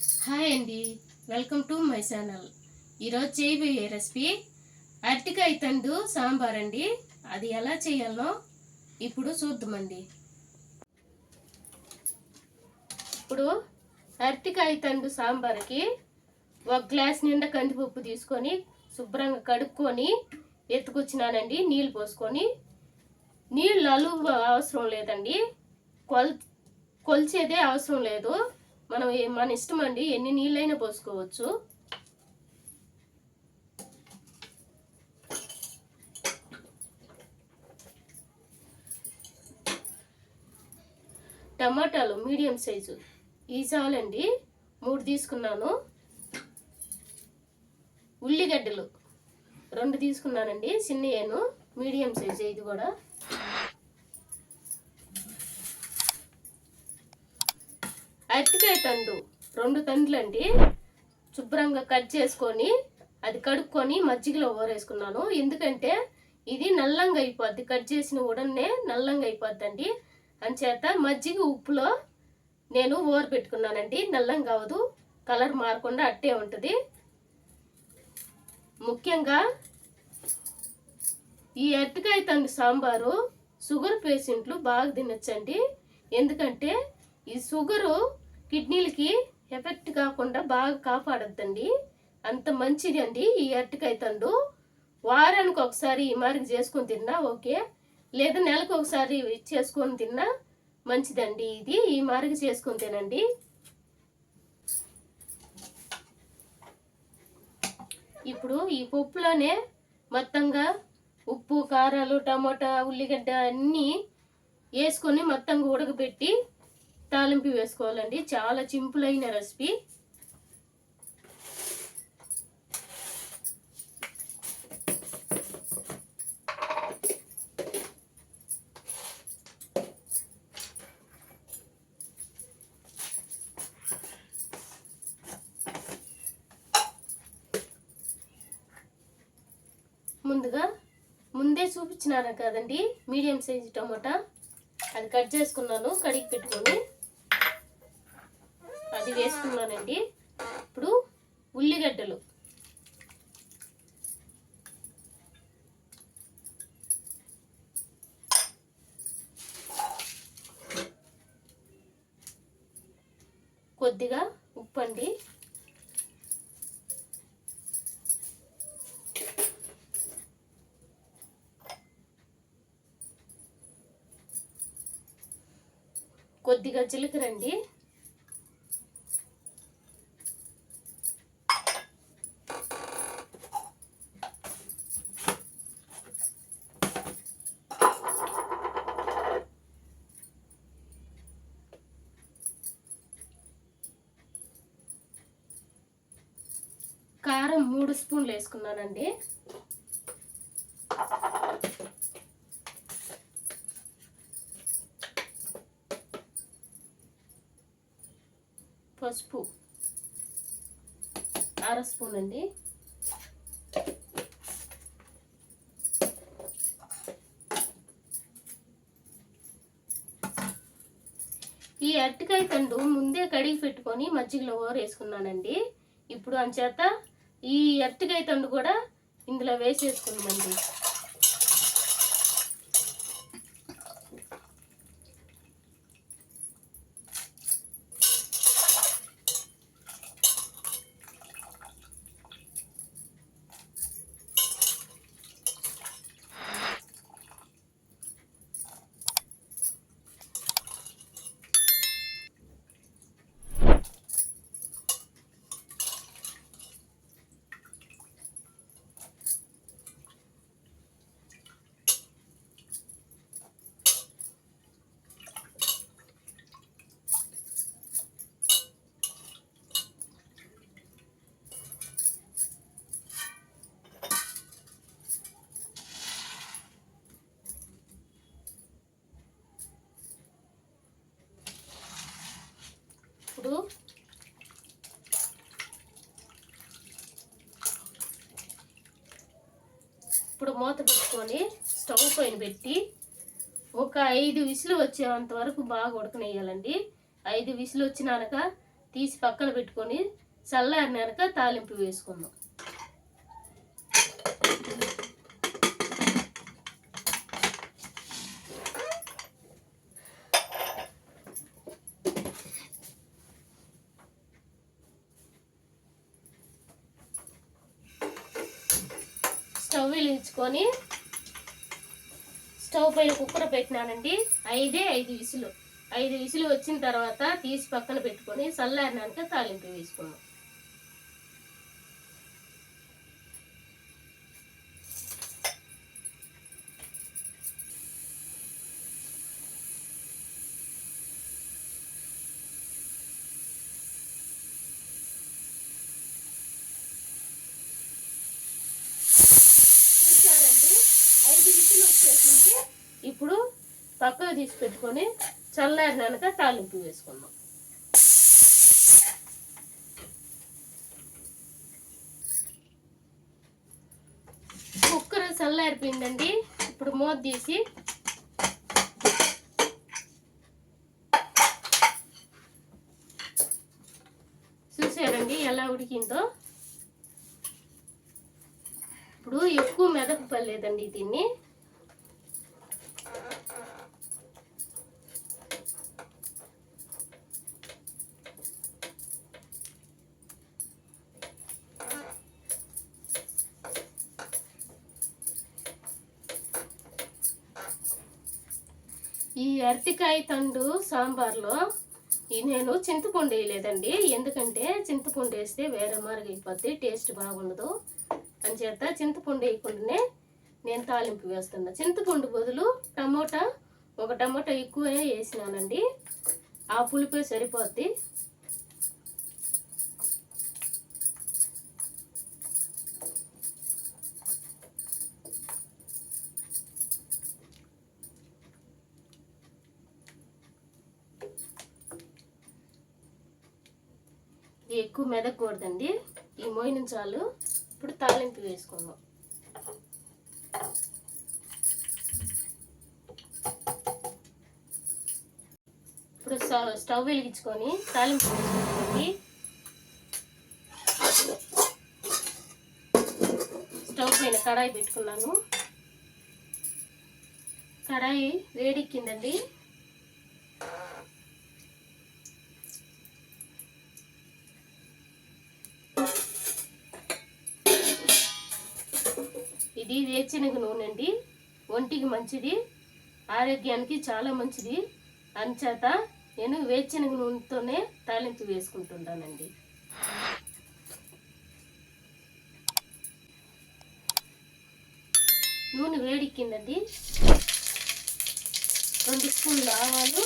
Hi అండి. Welcome to my channel. ఈరోజు చేయబోయే రెసిపీ అరటికాయ తండు సాంబార్ అండి. అది ఎలా చేయాలో ఇప్పుడు చూద్దామండి. ఇప్పుడు అరటికాయ తండు సాంబార్కి ఒక గ్లాస్ నిండా కందిపప్పు తీసుకొని శుభ్రంగా కడుక్కొని ఎత్తుకొచ్చినానండి. నీళ్ళు పోసుకొని. నీళ్ళు అలువ అవసరం లేదండి. కొల్ కొలిచేదే అవసరం లేదు. మనం మన ఇష్టం అండి. ఎన్ని నీళ్ళైనా పోసుకోవచ్చు. టమాటాలు మీడియం సైజు. ఈ చాలండి. మూడు తీసుకున్నాను. ఉల్లిగడ్డలు రెండు తీసుకున్నానండి. చిన్నయ్యను మీడియం సైజు. ఇది కూడా అరటికాయ తండు. రెండు తండ్లండి. శుభ్రంగా కట్ చేసుకొని అది కడుక్కొని మజ్జిగలో ఓరేసుకున్నాను. ఎందుకంటే ఇది నల్లంగా అయిపోద్ది. కట్ చేసిన ఉడన్నే నల్లంగా అయిపోద్దండి. అంచేత మజ్జిగ ఉప్పులో నేను ఓర పెట్టుకున్నానండి. నల్లంగా కావదు. కలర్ మారకుండా అట్టే ఉంటుంది. ముఖ్యంగా ఈ అరటికాయ తండ్రి సాంబారు షుగర్ పేషెంట్లు బాగా తినొచ్చండి. ఎందుకంటే ఈ షుగరు కిడ్నీలకి ఎఫెక్ట్ కాకుండా బాగా కాపాడద్దండి. అంత మంచిది అండి ఈ అరటికాయ తండు. వారానికి ఒకసారి ఈ మారికి చేసుకొని తిన్నా ఓకే. లేదా నెలకు ఒకసారి చేసుకొని తిన్నా మంచిదండి ఇది. ఈ మారికి చేసుకొని తినండి. ఇప్పుడు ఈ పప్పులోనే మొత్తంగా ఉప్పు కారాలు టమాటా ఉల్లిగడ్డ అన్నీ వేసుకొని మొత్తంగా ఉడకబెట్టి తాలింపు వేసుకోవాలండి. చాలా సింపుల్ అయిన రెసిపీ. ముందుగా ముందే చూపించినాను కదండి. Medium size tomato. అది కట్ చేసుకున్నాను కడిగి పెట్టుకొని. ఇది వేసుకున్నానండి. ఇప్పుడు ఉల్లిగడ్డలు. కొద్దిగా ఉప్పు అండి. కొద్దిగా జీలకర్ర అండి. స్పూన్లు వేసుకున్నానండి. పసుపు అర స్పూన్ అండి. ఈ అరటికాయ తండు ముందే కడిగి పెట్టుకొని మజ్జిగలో వేసుకున్నానండి ఇప్పుడు అంచేత ఈ అరటికాయ తండు కూడా ఇందులో వేసేసుకున్నామండి ఇప్పుడు ఇప్పుడు మూత పెట్టుకొని స్టవ్ పైన పెట్టి ఒక ఐదు విసులు వచ్చేంత వరకు బాగా ఉడకనేయాలండి. ఐదు విసులు వచ్చినాక తీసి పక్కన పెట్టుకొని చల్లారినాక తాలింపు వేసుకుందాం. స్టవ్ వెలిగించుకొని స్టవ్ పైన కుక్కర్ పెట్టినానండి. ఐదే ఐదు విసులు. ఐదు విసులు వచ్చిన తర్వాత తీసి పక్కన పెట్టుకొని చల్లారినాక తాలింపు వేసుకున్నాం పక్కకు తీసి పెట్టుకొని చల్లారినాక తాలింపు వేసుకుందాం. కుక్కర్ చల్లారిపోయిందండి. ఇప్పుడు మూత తీసి చూసారండి ఎలా ఉడికిందో? ఇప్పుడు ఎక్కువ మెదకు పడలేదండి దీన్ని. ఈ అరటికాయ తండు సాంబార్లో ఈ నేను చింతపండు వేయలేదండి. ఎందుకంటే చింతపండు వేస్తే వేరే మార్గం టేస్ట్ బాగుండదు. అని చేత చింతపండు వేయకుండానే నేను తాలింపు వేస్తున్నా. చింతపండు బదులు టమోటా ఒక టమోటా ఎక్కువే వేసినానండి. ఆ పులిపే సరిపోద్ది. ఇది ఎక్కువ మెదకూడదండి ఈ మోయిన చాలు. ఇప్పుడు తాలింపు వేసుకుందాం. ఇప్పుడు స్టవ్- స్టవ్ వెలిగించుకొని తాలింపు వేసుకోండి స్టవ్ పైన కడాయి పెట్టుకున్నాను. కడాయి వేడెక్కిందండి. ఇది వేరుశనగ నూనె అండి. ఒంటికి మంచిది ఆరోగ్యానికి చాలా మంచిది. అంచేత నేను వేరుశనగ నూనెతోనే తాలింపు వేసుకుంటుంటానండి నూనె వేడిక్కిందండి. రెండు స్పూన్లు ఆవాలు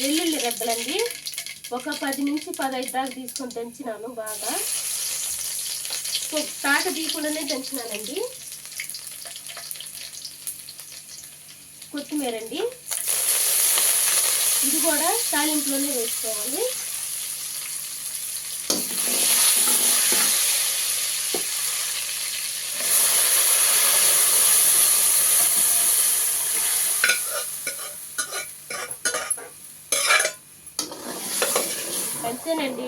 వెల్లుల్లి రెబ్బలండి. ఒక పది నుంచి పదహైదు దాకా తీసుకొని దంచినాను బాగా. తాట తీయకుండానే దంచినానండి. కొత్తిమీర అండి ఇది కూడా తాలింపులోనే వేసుకోవాలి అంతేనండి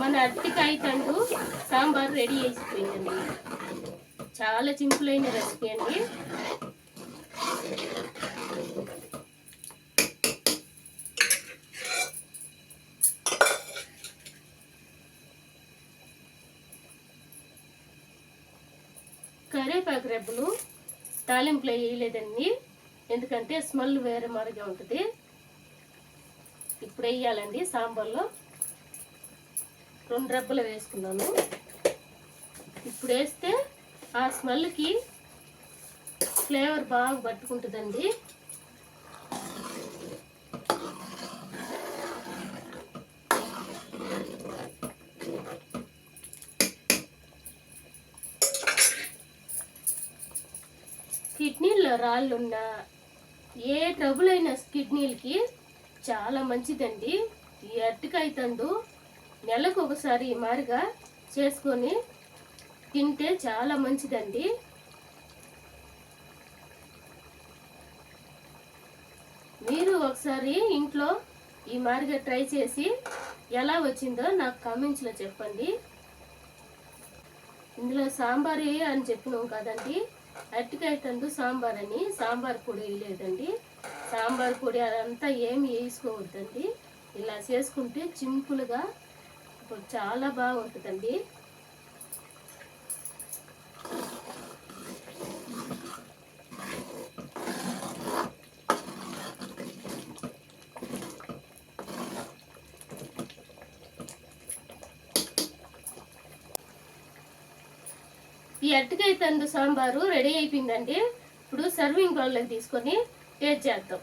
మన అరటికాయ తండు సాంబార్ రెడీ అయిపోయిందండి చాలా సింపుల్ అయిన రెసిపీ అండి. కరివేపాకు రెబ్బలు తాలింపులో వేయలేదండి. ఎందుకంటే స్మెల్ వేరే మాదిరిగా ఉంటుంది. ఇప్పుడు వేయాలండి సాంబార్లో. రెండు రెబ్బలు వేసుకున్నాను. ఇప్పుడు వేస్తే ఆ స్మెల్కి ఫ్లేవర్ బాగా పట్టుకుంటుందండి. కిడ్నీలో రాళ్ళున్న ఏ ట్రబుల్ అయిన కిడ్నీలకి చాలా మంచిదండి. ఈ అరటికాయ తండు నెలకు ఒకసారి ఈ మారిగా చేసుకొని తింటే చాలా మంచిదండి. మీరు ఒకసారి ఇంట్లో ఈ మాదిరిగా ట్రై చేసి ఎలా వచ్చిందో నాకు కామెంట్స్లో చెప్పండి. ఇందులో సాంబారే అని చెప్పినాం కదండి. అరటికాయ తందు సాంబార్ అని సాంబార్ పొడి వేయలేదండి. సాంబార్ పొడి అదంతా ఏమి వేసుకోవద్దండి. ఇలా చేసుకుంటే సింపుల్గా చాలా బాగుంటుందండి. ఈ అరటికాయ తండు సాంబారు రెడీ అయిపోయిందండి. ఇప్పుడు సర్వింగ్ బౌల్లోకి తీసుకొని టేస్ట్ చేద్దాం.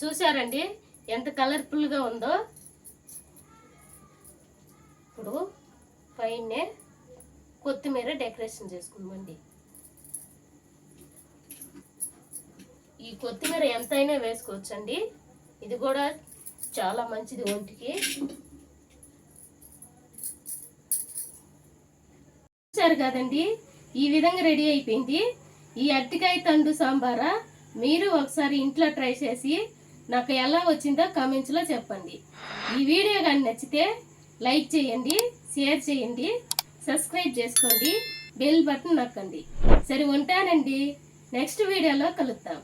చూసారండి ఎంత కలర్ఫుల్గా ఉందో. ఇప్పుడు పైనే కొత్తిమీర డెకరేషన్ చేసుకుందామండి. ఈ కొత్తిమీర ఎంతైనా వేసుకోవచ్చండి. ఇది కూడా చాలా మంచిది ఒంటికి. చూసారు కదండి ఈ విధంగా రెడీ అయిపోయింది. ఈ అరటికాయ తండు సాంబారా మీరు ఒకసారి ఇంట్లో ట్రై చేసి నాకు ఎలా వచ్చిందో కామెంట్స్లో చెప్పండి. ఈ వీడియో కానీ నచ్చితే లైక్ చేయండి. షేర్ చేయండి సబ్స్క్రైబ్ చేసుకోండి బెల్ బటన్ నొక్కండి. సరే ఉంటానండి. నెక్స్ట్ వీడియోలో కలుద్దాం.